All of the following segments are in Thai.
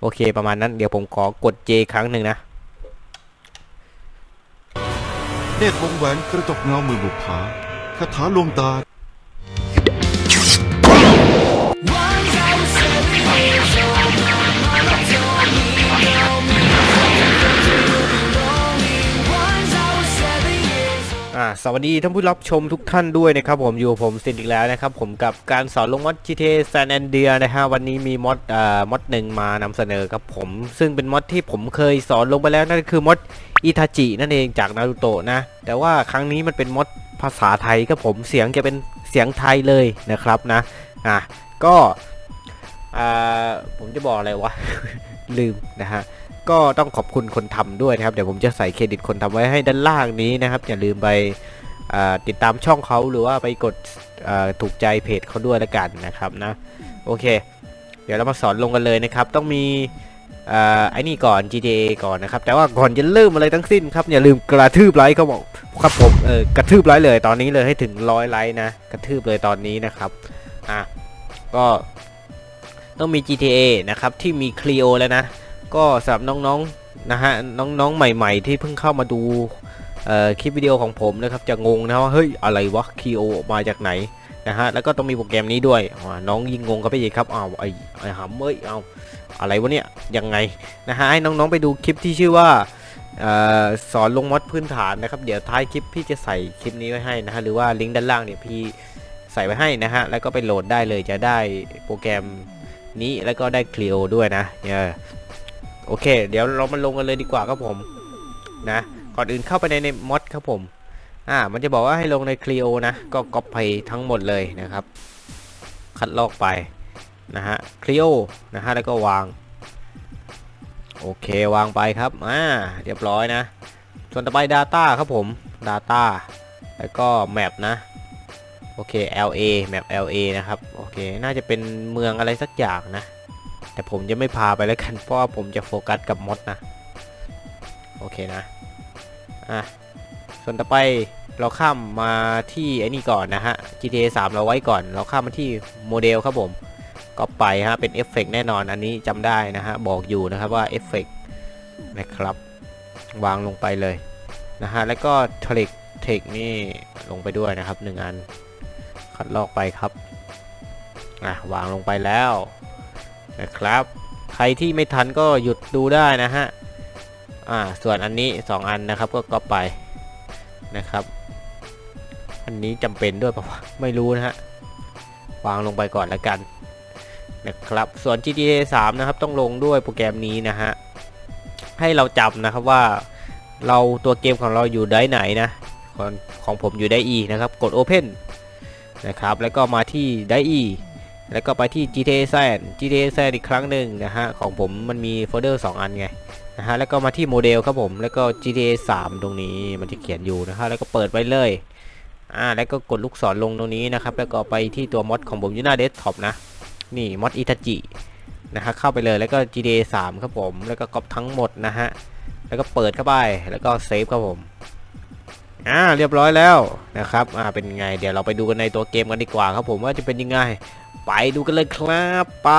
โอเคประมาณนั้นเดี๋ยวผมขอกด J ครั้งหนึ่งนะ เนตรวงแหวนกระจกเงามือบุกผาคาถาลวงตา สวัสดีท่านผู้รับชมทุกท่านด้วยนะครับผมอยู่ผมซินอีกแล้วนะครับผมกับการสอนลงมอด GTA San Andreas นะฮะวันนี้มีมอดอ่ามอดหนึ่งมานำเสนอครับผม ซึ่งเป็นมอดที่ผมเคยสอนลงไปแล้วนั่นคือมอดอิทาจินั่นเองจากนารูโตะนะ แต่ว่าครั้งนี้มันเป็นมอดภาษาไทยครับผมเสียงจะเป็นเสียงไทยเลยนะครับนะอะก็อ่าผมจะบอกอะไรวะ ลืมนะฮะ ก็ต้องขอบคุณคนทำด้วยนะครับ เดี๋ยวผมจะใส่เครดิตคนทำไว้ให้ด้านล่างนี้นะครับ อย่าลืมไปติดตามช่องเขาหรือว่าไปกดถูกใจเพจเขาด้วยละกันนะครับนะโอเค เดี๋ยวเรามาสอนลงกันเลยนะครับ ต้องมีอไอ้นี่ก่อน GTA ก่อนนะครับ แต่ว่าก่อนจะเริ่มอะไรทั้งสิ้นครับ อย่าลืมกระทืบไลค์เขาบอกครับผมเออกระทืบไลค์เลยตอนนี้เลยให้ถึงร้อยไลค์นะกระทืบเลยตอนนี้นะครับอะก็ต้องมี GTA นะครับที่มี Clio แล้วนะ ก็สำหรับน้องๆนะฮะน้องๆใหม่ ๆ ที่เพิ่งเข้ามาดูคลิปวิดีโอของผมนะครับจะงงนะว่าเฮ้ยอะไรวะคีโอมาจากไหนนะฮะแล้วก็ต้องมีโปรแกรมนี้ด้วยน้องยิ่งงงกันไปอีกครับอ้าวไอ้ไอ้หำเอ้ยเอาอะไรวะเนี่ยยังไงนะฮะให้น้องๆไปดูคลิปที่ชื่อว่าออสอนลงมอดพื้นฐานนะครับ เดี๋ยวท้ายคลิปพี่จะใส่คลิปนี้ไว้ให้นะฮะหรือว่าลิงก์ด้านล่างเนี่ยพี่ใส่ไว้ให้นะฮะแล้วก็ไปโหลดได้เลยจะได้โปรแกรมนี้แล้วก็ได้ Clio ด้วยนะเนี่ย โอเค เดี๋ยวเรามาลงกันเลยดีกว่าครับผม นะก่อนอื่นเข้าไปในในมอดครับผม อ่า มันจะบอกว่าให้ลงใน Clio นะ ก็ก๊อปไปทั้งหมดเลยนะครับ คัดลอกไปนะฮะ Clio นะฮะแล้วก็วาง โอเควางไปครับ อ่า เรียบร้อยนะ ส่วนต่อไป Data ครับผม Data แล้วก็ Map นะ โอเค LA Map LA นะครับ โอเค น่าจะเป็นเมืองอะไรสักอย่างนะ แต่ผมจะไม่พาไปแล้วกัน เพราะว่าผมจะโฟกัสกับมดนะ โอเคนะ อะ ส่วนต่อไปเราข้ามมาที่ไอ้นี่ก่อนนะฮะ GTA 3 เราไว้ก่อน เราข้ามมาที่โมเดลครับผม ก็ไปฮะ เป็นเอฟเฟกแน่นอน อันนี้จำได้นะฮะ บอกอยู่นะครับว่าเอฟเฟกนะครับ วางลงไปเลยนะฮะ แล้วก็เทคเทคนี่ลงไปด้วยนะครับหนึ่งอัน คัดลอกไปครับ อะ วางลงไปแล้ว นะครับ ใครที่ไม่ทันก็หยุดดูได้นะฮะอ่าส่วนอันนี้ 2 อันนะครับก็ก็ไปนะครับ อันนี้จำเป็นด้วยปะวะไม่รู้นะฮะวางลงไปก่อนแล้วกันนะครับส่วน GTA 3 นะครับต้องลงด้วยโปรแกรมนี้นะฮะให้เราจำนะครับว่าเราตัวเกมของเราอยู่ได้ไหนนะของของผมอยู่ได้ E นะครับกด Open นะครับแล้วก็มาที่ได้ E แล้วก็ไปที่ GTA San GTA San อีกครั้งหนึ่งนะฮะ ของผมมันมีโฟลเดอร์ 2 อันไงนะฮะ แล้วก็มาที่โมเดลครับผม แล้วก็ GTA 3 ตรงนี้มันจะเขียนอยู่นะฮะ แล้วก็เปิดไปเลย อ่า แล้วก็กดลูกศรลงตรงนี้นะครับ แล้วก็ไปที่ตัวมอดของผมอยู่หน้าเดสก์ท็อปนะ นี่มอดอิทาจินะฮะ เข้าไปเลย แล้วก็ GTA 3 ครับผม แล้วก็ก๊อปทั้งหมดนะฮะ แล้วก็เปิดเข้าไป แล้วก็เซฟครับผม อ่า เรียบร้อยแล้วนะครับ อ่า เป็นไง เดี๋ยวเราไปดูกันในตัวเกมกันดีกว่าครับผมว่าจะเป็นยังไงไปดูกันเลยครับไป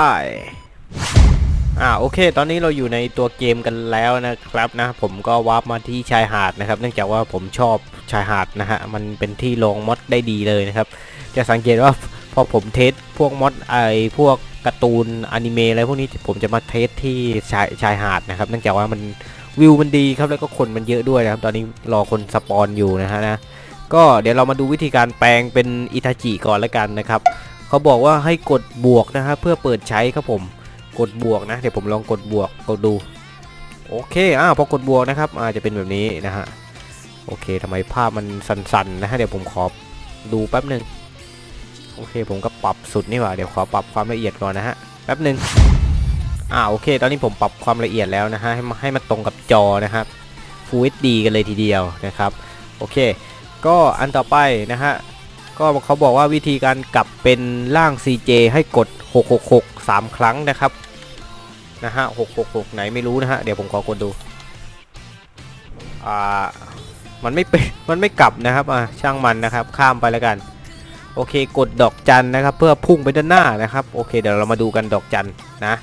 อ่าโอเค ตอนนี้เราอยู่ในตัวเกมกันแล้วนะครับนะ ผมก็วาร์ปมาที่ชายหาดนะครับ เนื่องจากว่าผมชอบชายหาดนะฮะ มันเป็นที่ลงมอดได้ดีเลยนะครับ จะสังเกตว่าพอผมเทสพวกมอดไอพวกการ์ตูนอนิเมะอะไรพวกนี้ผมจะมาเทสที่ชายชายหาดนะครับ เนื่องจากว่ามันวิวมันดีครับแล้วก็คนมันเยอะด้วยนะครับ ตอนนี้รอคนสปอนอยู่นะฮะนะ ก็เดี๋ยวเรามาดูวิธีการแปลงเป็นอิทาจิก่อนแล้วกันนะครับ เขาบอกว่าให้กดบวกนะครับเพื่อเปิดใช้ครับผมกดบวกนะเดี๋ยวผมลองกดบวกกดดูโอเคอ่าพอกดบวกนะครับอาจจะเป็นแบบนี้นะฮะโอเคทำไมภาพมันสั่นๆนะฮะเดี๋ยวผมขอดูแป๊บหนึ่งโอเคผมก็ปรับสุดนี่หว่าเดี๋ยวขอปรับความละเอียดก่อนนะฮะแป๊บหนึ่งอ่าโอเค ตอนนี้ผมปรับความละเอียดแล้วนะฮะให้มันให้มันตรงกับจอนะครับ Full HD กันเลยทีเดียวนะครับโอเค ก็อันต่อไปนะฮะ ก็เขาบอกว่าวิธีการกลับเป็นร่าง CJ ให้กด 666 3 ครั้งนะครับนะฮะ666 ไหนไม่รู้นะฮะ เดี๋ยวผมขอกดดู อ่า มันไม่เป็น มันไม่กลับนะครับ อ่าช่างมันนะครับ ข้ามไปแล้วกัน โอเค กดดอกจันนะครับ เพื่อพุ่งไปด้านหน้านะครับ โอเค เดี๋ยวเรามาดูกันดอกจันนะ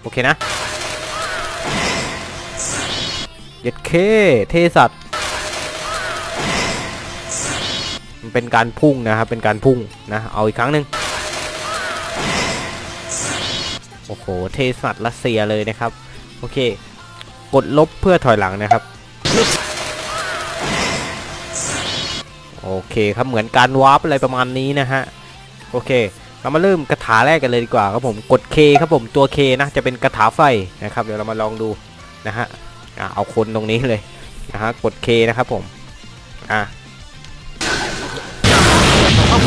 โอเคนะ เย็ดเค เทสัตว เป็นการพุ่งนะครับเป็นการพุ่งนะเอาอีกครั้งหนึ่งโอ้โหเทสัตรัสเซียเลยนะครับโอเค กดลบเพื่อถอยหลังนะครับโอเคครับเหมือนการวาร์ปอะไรประมาณนี้นะฮะโอเค เรามาเริ่มกระถาแรกกันเลยดีกว่าครับผมกด K ครับผมตัว K นะจะเป็นกระถาไฟนะครับเดี๋ยวเรามาลองดูนะฮะอะเอาคนตรงนี้เลยนะฮะกด K นะครับผมอะ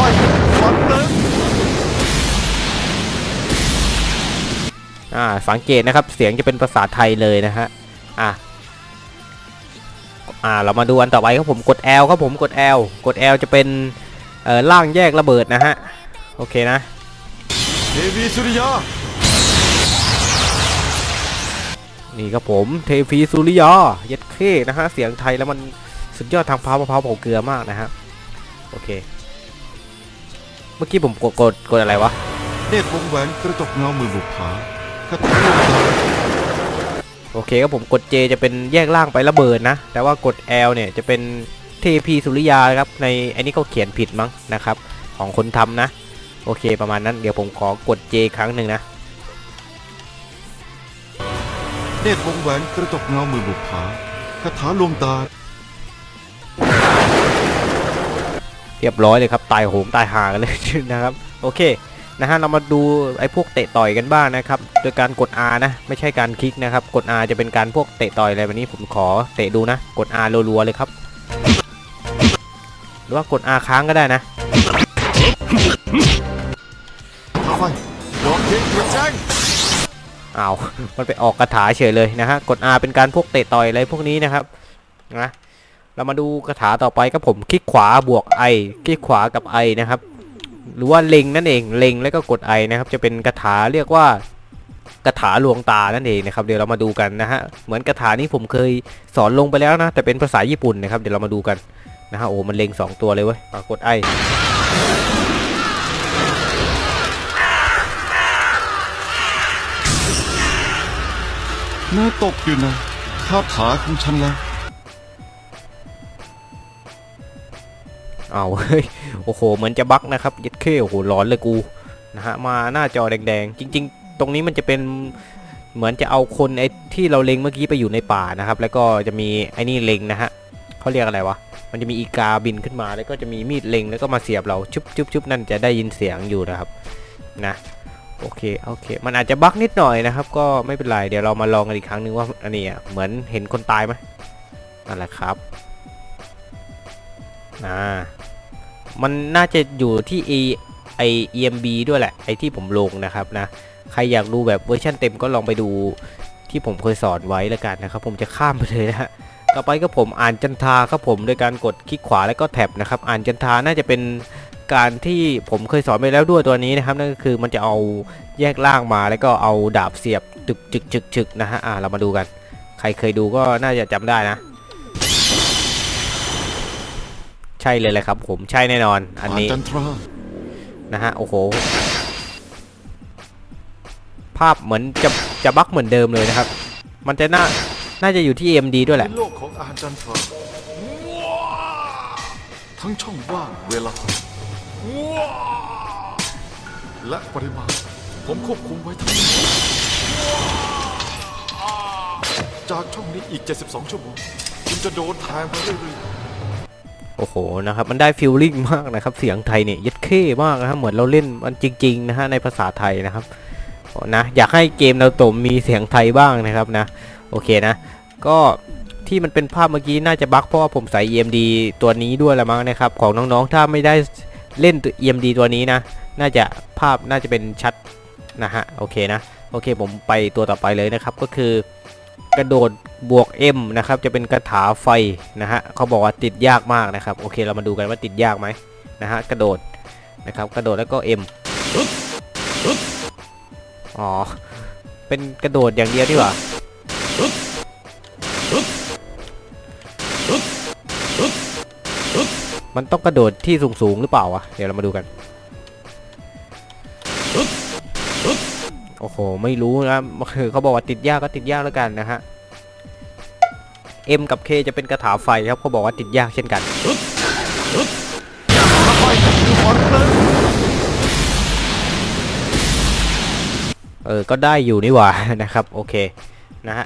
ถ้าไฟฝันหนึ่งอ่าสังเกตนะครับเสียงจะเป็นภาษาไทยเลยนะฮะอะอ่าเรามาดูอันต่อไปครับผมกด L ครับผมกด L กด L จะเป็นเอ่อล่างแยกระเบิดนะฮะโอเคนะเทวีสุริยานี่ครับผมเทพีสุริยาเย็ดเคนะฮะเสียงไทยแล้วมันสุดยอดทางพร้าวมะพร้าวเผาเกลือมากนะฮะโอเค เมื่อกี้ผมกดกดกดอะไรวะเนตรวงแหวนกระจกเงามือบุปผาคาถาลวงตาโอเคครับผมกด J จะเป็นแยกล่างไประเบิดนะ แต่ว่ากด L เนี่ยจะเป็นเทพีสุริยาครับในอันนี้เขาเขียนผิดมั้งนะครับ ของคนทำนะ โอเคประมาณนั้นเดี๋ยวผมขอกด J ครั้งหนึ่งนะเนตรวงแหวนกระจกเงามือบุปผาคาถาลวงตา เรียบร้อยเลยครับตายโหงตายหากันเลยนะครับโอเคนะฮะเรามาดูไอ้พวกเตะต่อยกันบ้างนะครับโดยการกด R นะ ไม่ใช่การคลิกนะครับ กด R จะเป็นการพวกเตะต่อยอะไรแบบนี้ผมขอเตะดูนะ กด R รัวๆเลยครับ หรือว่ากด R ค้างก็ได้นะถ้าไฟดอกเทียนเทียนแจ้งอ้าวมันไปออกกระถาเฉยเลยนะฮะกด R เป็นการพวกเตะต่อยอะไรพวกนี้นะครับนะ เรามาดูคาถาต่อไปครับผมคลิกขวาบวก I คลิกขวากับ I นะครับ หรือว่าเล็งนั่นเองเล็งแล้วก็กด I นะครับจะเป็นคาถาเรียกว่ากระถาลวงตานั่นเองนะครับเดี๋ยวเรามาดูกันนะฮะเหมือนคาถานี้ผมเคยสอนลงไปแล้วนะ แต่เป็นภาษาญี่ปุ่นนะครับเดี๋ยวเรามาดูกันนะฮะโอ้มันเล็งสองตัวเลยเว้ยกด I เนื้อตกอยู่นะคาถาของฉันแล้ว เอาเฮ้ยโอ้โหเหมือนจะบั๊กนะครับยัดเข้โอ้โหร้อนเลยกูนะฮะมาหน้าจอแดงๆ จริง ๆ ตรงนี้มันจะเป็นเหมือนจะเอาคนไอ้ที่เราเล็งเมื่อกี้ไปอยู่ในป่านะครับ แล้วก็จะมีไอ้นี่เล็งนะฮะเขาเรียกอะไรวะมันจะมีอีกาบินขึ้นมาแล้วก็จะมีมีดเล็งแล้วก็มาเสียบเราชุบชุบชุบนั่นจะได้ยินเสียงอยู่นะครับนะโอเคโอเค มันอาจจะบั๊กนิดหน่อยนะครับ ก็ไม่เป็นไรเดี๋ยวเรามาลองกันอีกครั้งหนึงว่าอันนี้เหมือนเห็นคนตายไหมนั่นแหละครับอ่า มันน่าจะอยู่ที่ e ไอ emb ด้วยแหละ ไอที่ผมลงนะครับนะ ใครอยากดูแบบเวอร์ชันเต็มก็ลองไปดูที่ผมเคยสอนไว้แล้วกันนะครับ ผมจะข้ามไปเลยนะฮะต่อไปก็ผมอ่านจันทาครับผมโดยการกดคลิกขวาแล้วก็แท็บนะครับ อ่านจันทาน่าจะเป็นการที่ผมเคยสอนไปแล้วด้วยตัวนี้นะครับ นั่นก็คือมันจะเอาแยกล่างมาแล้วก็เอาดาบเสียบจึกจึกจึกจึกนะฮะอ่าเรามาดูกัน ใครเคยดูก็น่าจะจำได้นะ ช่เลยแหละครับผมใช่แน่นอน อันนี้นะฮะโอ้โห ภาพเหมือนจะจะบั๊กเหมือนเดิมเลยนะครับ มันจะน่าน่าจะอยู่ที่ AMD ด้วยแหละโลกของอาจันทราทั้งช่องว่างเวลาและปริมาณผมควบคุมไว้ทั้งหมดจากช่องนี้อีก 72 ชั่วโมงคุณจะโดนแทงไปเรื่อย โอ้โหนะครับมันได้ฟิลลิ่งมากนะครับเสียงไทยเนี่ยยัดเข้มากนะครับเหมือนเราเล่นมันจริงๆนะฮะในภาษาไทยนะครับนะอยากให้เกมเราตมมีเสียงไทยบ้างนะครับนะโอเคนะ ก็ที่มันเป็นภาพเมื่อกี้น่าจะบั๊กเพราะว่าผมใส่ EMD ตัวนี้ด้วยละมั้งนะครับของน้องๆถ้าไม่ได้เล่น EMD ตัวนี้นะ น่าจะภาพน่าจะเป็นชัดนะฮะโอเคนะโอเคผมไปตัวต่อไปเลยนะครับก็คือ กระโดดบวก M นะครับจะเป็นกระถาไฟนะฮะเขาบอกว่าติดยากมากนะครับโอเคเรามาดูกันว่าติดยากไหมนะฮะกระโดดนะครับกระโดดแล้วก็ M อ๋อเป็นกระโดดอย่างเดียวดีกว่ามันต้องกระโดดที่สูงๆหรือเปล่าวะเดี๋ยวเรามาดูกัน โอ้โห ไม่รู้นะคือเขาบอกว่าติดยากก็ติดยากแล้วกันนะฮะ M กับ K จะเป็นคาถาไฟครับเขาบอกว่าติดยากเช่นกันเออ ก็ได้อยู่นี่หว่านะครับ โอเค นะฮะ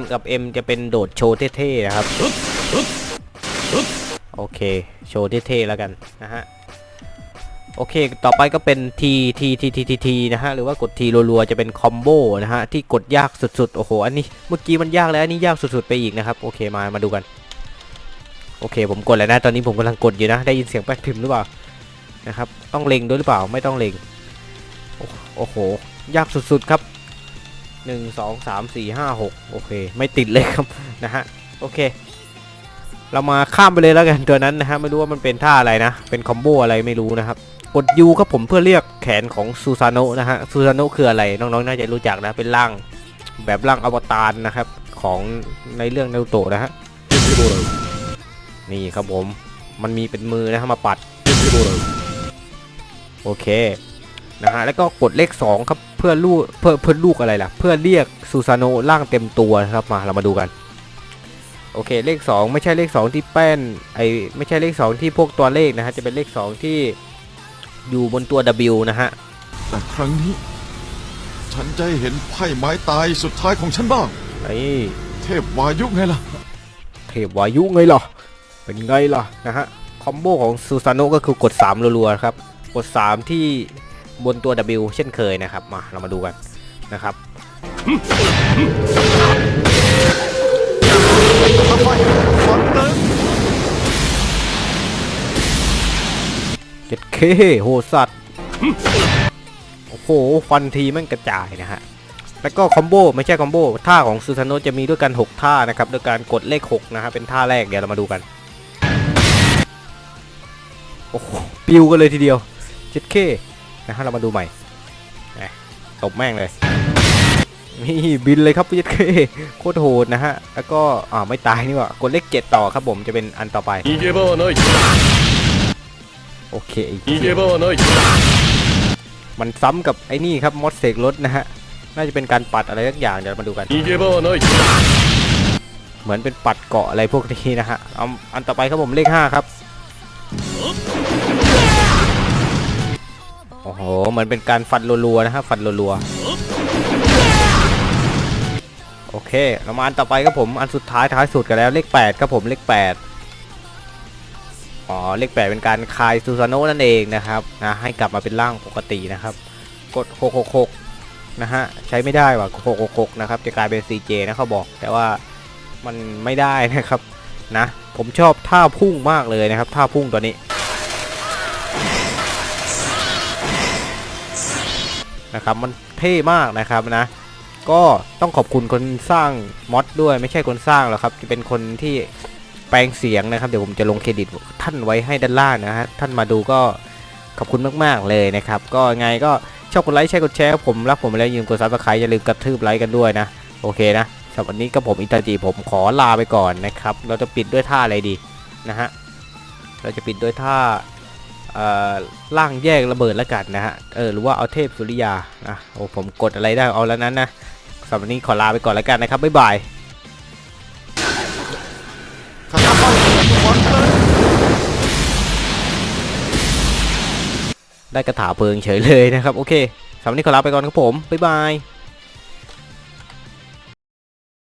M กับ M จะเป็นโดดโชว์เท่ๆนะครับ โอเค โชว์เท่ๆแล้วกันนะฮะ โอเค ต่อไปก็เป็น T T T T T T นะฮะ หรือว่ากด T รัวๆ จะเป็นคอมโบนะฮะ ที่กดยากสุดๆ โอ้โห อันนี้ เมื่อกี้มันยากแล้ว อันนี้ยากสุดๆ ไปอีกนะครับ โอเค มา มาดูกัน โอเค ผมกดแล้วนะ ตอนนี้ผมกำลังกดอยู่นะ ได้ยินเสียงแป๊กพิมพ์หรือเปล่า นะครับ ต้องเล็งด้วยหรือเปล่า ไม่ต้องเล็ง โอ้โอโหยากสุดๆ ครับหนึ่งสองสามสี่ห้าหกโอเค ไม่ติดเลยครับ นะฮะ โอเค เรามาข้ามไปเลยแล้วกัน ตัวนั้นนะฮะ ไม่รู้ว่ามันเป็นท่าอะไรนะ เป็นคอมโบอะไรไม่รู้นะครับ กด U ครับผมเพื่อเรียกแขนของซูซาโนะนะฮะซูซาโนะคืออะไรน้องๆน่าจะรู้จักนะเป็นร่างแบบร่างอวตารนะครับของในเรื่องนารูโตะนะฮะนี่ครับผมมันมีเป็นมือนะฮะมาปัดโอเคนะฮะแล้วก็กดเลข2ครับเพื่อลูกเพื่อเพื่อลูกอะไรล่ะ เพื่อเรียกซูซาโนะร่างเต็มตัวนะครับมาเรามาดูกันโอเคเลข 2 ไม่ใช่เลข 2 ที่แป้นไอไม่ใช่เลข 2 ที่พวกตัวเลขนะฮะจะเป็นเลข 2 ที่ อยู่บนตัว W นะฮะ แต่ครั้งนี้ ฉันจะให้เห็นไพ่ไม้ตายสุดท้ายของฉันบ้าง ไอ้เทพวายุไงล่ะ เทพวายุไงล่ะ เป็นไงล่ะนะฮะ คอมโบของซูซาโนะก็คือกด 3 รัวๆครับ กด 3 ที่บนตัว W เช่นเคยนะครับ มาเรามาดูกันนะครับเเจ็ดเคโหสัตว์โอ้โหฟันทีมันกระจายนะฮะแล้วก็คอมโบไม่ใช่คอมโบท่าของซูซานโนจะมีด้วยกัน 6 ท่านะครับด้วยการกดเลข6นะฮะเป็นท่าแรกเดี๋ยวเรามาดูกันโอ้โหปิวกันเลยทีเดียวเจ็ดเคนะฮะเรามาดูใหม่ตบแม่งเลยนี่บินเลยครับพี่เเคโคตรโหดนะฮะ แล้วก็อ่าไม่ตายนี่วะกดเลขเจ็ดต่อครับผมจะเป็นอันต่อไป โอเคอีกมันซ้ำกับไอ้นี่ครับมอสเสกรถนะฮะ น่าจะเป็นการปัดอะไรสักอย่างเดี๋ยวมาดูกันเหมือนเป็นปัดเกาะอะไรพวกนี้นะฮะเอาอันต่อไปครับผมเลขห้าครับโอ้โหเหมือนเป็นการฟันรัวๆนะฮะฟันรัวๆโอเคเรามาอันต่อไปครับผมอันสุดท้ายท้ายสุดกันแล้วเลข8ครับผมเลข8 อ๋อเลข8เป็นการคายซูซาโนนั่นเองนะครับนะให้กลับมาเป็นร่างปกตินะครับ กด 666 นะฮะ ใช้ไม่ได้ว่ะ666 นะครับ จะกลายเป็น CJ นะเขาบอก แต่ว่ามันไม่ได้นะครับนะ ผมชอบท่าพุ่งมากเลยนะครับ ท่าพุ่งตัวนี้นะครับมันเท่มากนะครับนะ ก็ต้องขอบคุณคนสร้างมอดด้วยไม่ใช่คนสร้างหรอกครับ จะเป็นคนที่ แปลงเสียงนะครับ เดี๋ยวผมจะลงเครดิตท่านไว้ให้ด้านล่างนะฮะท่านมาดูก็ขอบคุณมากๆเลยนะครับ ก็ไงก็ชอบกดไลค์แชร์กดแชร์ผมรักผมแล้วยืมกดซับสไครต์อย่าลืมกระทืบไลค์กันด้วยนะ โอเคนะสำหรับวันนี้ก็ผมอิตาจีผมขอลาไปก่อนนะครับ เราจะปิดด้วยท่าอะไรดีนะฮะเราจะปิดด้วยท่าเอ่อล่างแยกระเบิดล้วกันนะฮะเออหรือว่าเอาเทพสุริยานะโอ้ผมกดอะไรได้เอาแล้วนั้นนะสำหรับวันนี้ขอลาไปก่อนแล้วกันนะครับบ๊ายบาย ได้กระถาเพลิงเฉยเลยนะครับ โอเคสำหรับนี้ขอลาไปก่อนครับผม บ๊ายบาย